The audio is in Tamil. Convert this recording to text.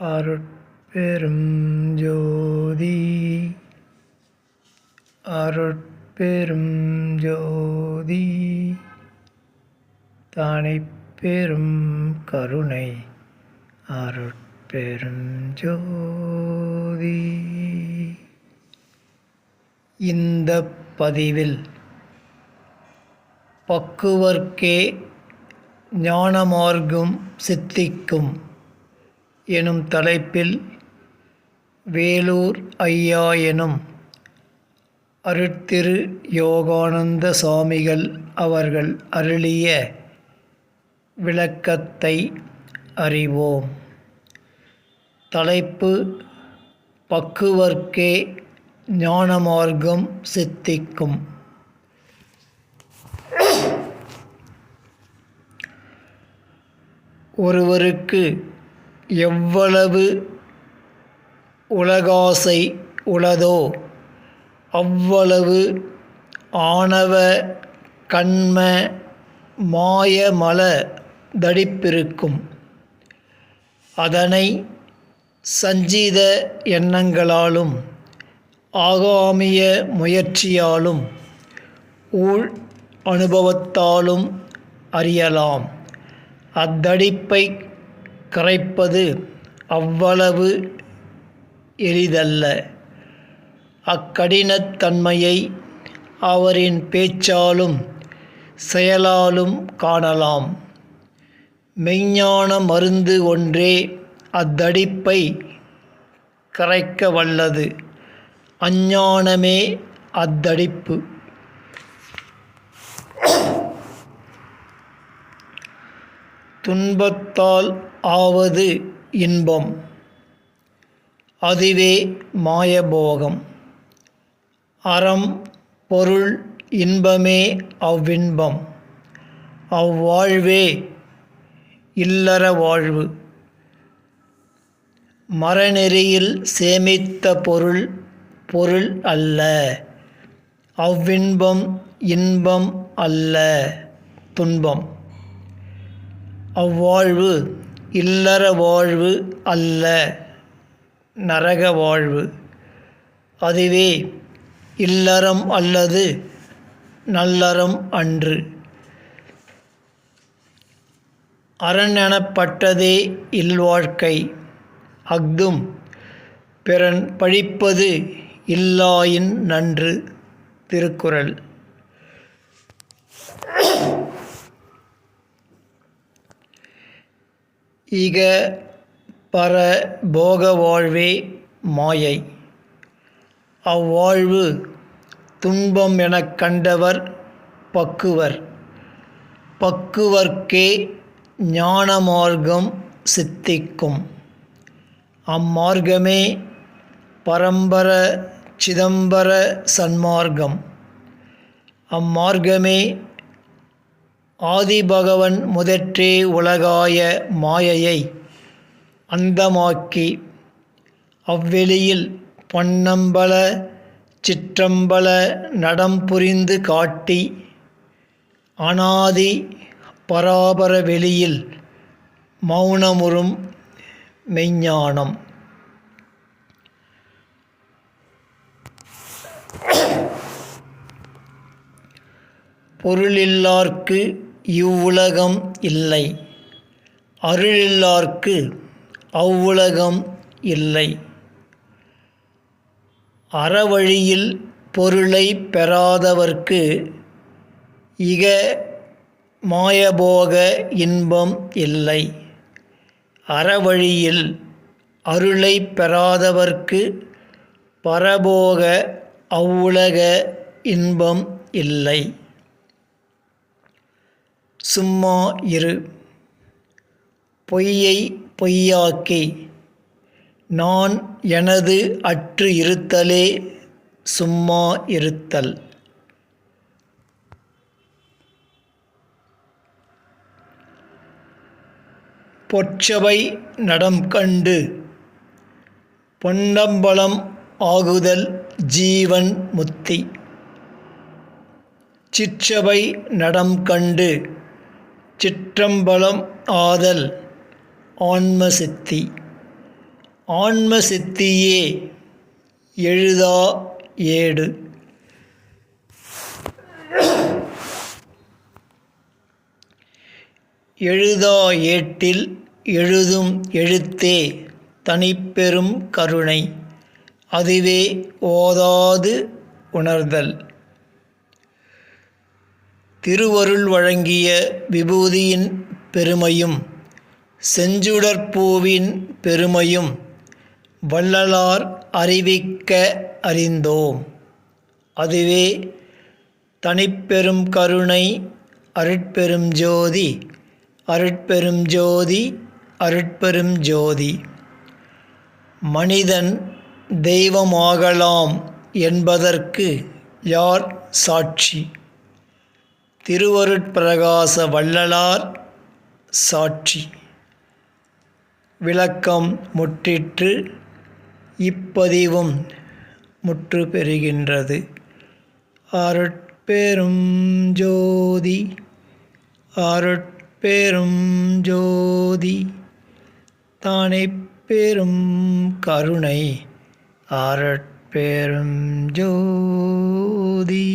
அருட்பெரும் ஜோதி. அருட்பெரும் ஜோதி. தானை பெரும் கருணை. அருட்பெரும் ஜோதி. இந்த பதிவில் பக்குவர்க்கே ஞானமார்க்கும் சித்திக்கும் எனும் தலைப்பில் வேலூர் ஐயா எனும் அருட்திரு யோகானந்த சுவாமிகள் அவர்கள் அருளிய விளக்கத்தை அறிவோம். தலைப்பு பக்குவர்க்கே ஞானமார்க்கம் சித்திக்கும். ஒருவருக்கு எவ்வளவு உலகாசை உளதோ அவ்வளவு ஆணவ கண்ம மாயமல தடிப்பிருக்கும். அதனை சஞ்சீத எண்ணங்களாலும் ஆகாமிய முயற்சியாலும் ஊழ் அனுபவத்தாலும் அறியலாம். அத்தடிப்பை கரைப்பது அவ்வளவு எளிதல்ல. அக்கடினத்தன்மையை அவரின் பேச்சாலும் செயலாலும் காணலாம். மெய்ஞான மருந்து ஒன்றே அத்தடிப்பை கரைக்க வல்லது. அஞ்ஞானமே அத்தடிப்பு. துன்பத்தால் ஆவது இன்பம். அதுவே மாயபோகம். அறம் பொருள் இன்பமே அவ்வின்பம். அவ்வாழ்வே இல்லற வாழ்வு. மரநெறியில் சேமித்த பொருள் பொருள் அல்ல. அவ்வின்பம் இன்பம் அல்ல. துன்பம். அவ்வாழ்வு இல்லற வாழ்வு அல்ல நரக வாழ்வு. அதுவே இல்லறம் அல்லது நல்லறம் அன்று. அரண் எனப்பட்டதே இல்வாழ்க்கை. அஃதும் பிறன் பழிப்பது இல்லாயின் நன்று திருக்குறள். இக பர போக வாழ்வே மாயை. அவ்வாழ்வு துன்பம் எனக் கண்டவர் பக்குவர். பக்குவர்க்கே ஞான மார்க்கம் சித்திக்கும். அம்மார்க்கமே பரம்பர சிதம்பர சன்மார்க்கம். அம்மார்க்கமே ஆதிபகவன் முதற்றே உலகாய மாயையை அந்தமாக்கி அவ்வெளியில் பொன்னம்பல சிற்றம்பல நடம் புரிந்து காட்டி அனாதி பராபர வெளியில் மௌனமுறும் மெய்ஞானம். பொருளில்லார்க்கு இவ்வுலகம் இல்லை. அருளில்லார்க்கு அவ்வுலகம் இல்லை. அறவழியில் பொருளை பெறாதவர்க்கு இக மாயபோக இன்பம் இல்லை. அறவழியில் அருளை பெறாதவர்க்கு பரபோக அவ்வுலக இன்பம் இல்லை. சும்மா இரு. பொய்யை பொய்யாக்கி. நான் எனது அற்று இருத்தலே சும்மா இருத்தல். பொற்சபை நடம் கண்டு. பொன்னம்பலம் ஆகுதல் ஜீவன் முத்தி. சிற்றபை நடம் கண்டு. சிற்றம்பலம் ஆதல் ஆன்மசித்தி. ஆன்மசித்தியே எழுதா ஏடு. எழுதா ஏட்டில் எழுதும் எழுத்தே தனிப்பெரும் கருணை அதுவே ஓதாது உணர்தல். திருவருள் வழங்கிய விபூதியின் பெருமையும் செஞ்சுடற்பூவின் பெருமையும் வள்ளலார் அறிவிக்க அறிந்தோம். அதுவே தனிப்பெரும் கருணை அருட்பெரும் ஜோதி அருட்பெரும் ஜோதி அருட்பெரும் ஜோதி. மனிதன் தெய்வமாகலாம் என்பதற்கு யார் சாட்சி? திருவருட்பிரகாச வள்ளலார் சாட்சி. விளக்கம் முற்றிற்று இப்பதிவும் முற்று பெறுகின்றது அருட்பெரும் ஜோதி அருட்பெரும் ஜோதி தானே பெரும் கருணை அருட்பெரும் ஜோதி.